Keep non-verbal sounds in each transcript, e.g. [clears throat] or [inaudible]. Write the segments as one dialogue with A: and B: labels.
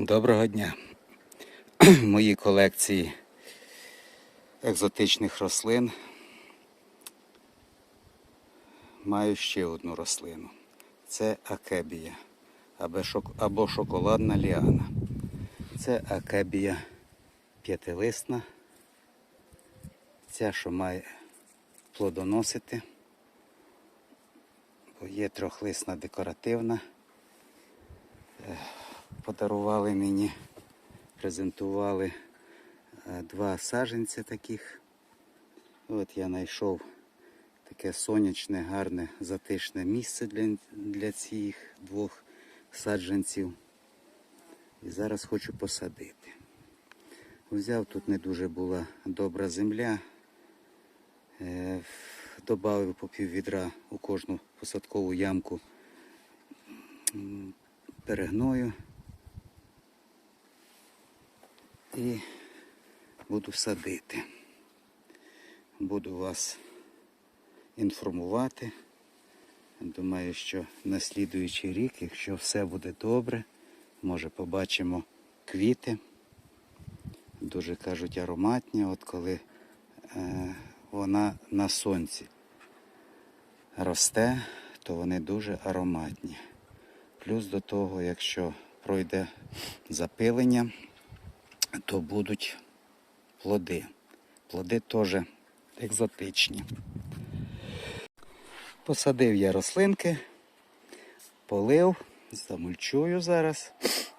A: Доброго дня. [clears throat] В моїй колекції екзотичних рослин маю ще одну рослину. Це акебія або, шоколадна ліана. Це акебія п'ятилисна. Ця, що має плодоносити, бо є трьохлисна декоративна подарували мені, презентували е, два саженця таких. От я знайшов таке сонячне, гарне, затишне місце для, для цих двох саджанців. І зараз хочу посадити. Взяв тут не дуже була добра земля. Е, Добавив по пів відра у кожну посадкову ямку перегною. І буду садити. Буду вас інформувати. Думаю, що на слідуючий рік, якщо все буде добре, може побачимо квіти. Дуже кажуть ароматні, от коли е, вона на сонці росте, то вони дуже ароматні. Плюс до того, якщо пройде запилення, то будуть плоди. Плоди теж екзотичні. Посадив я рослинки, полив, замульчую зараз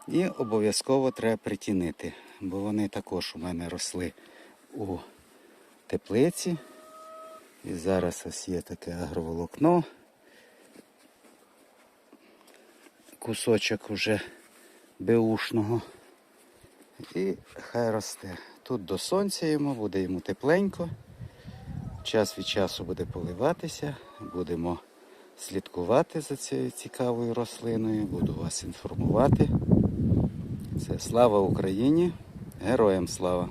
A: і обов'язково треба притінити, бо вони також у мене росли у теплиці. І зараз ось є таке агроволокно. Кусочок уже беушного. І хай росте. Тут до сонця йому, буде йому тепленько. Час від часу буде поливатися. Будемо слідкувати за цією цікавою рослиною. Буду вас інформувати. Це слава Україні! Героям слава!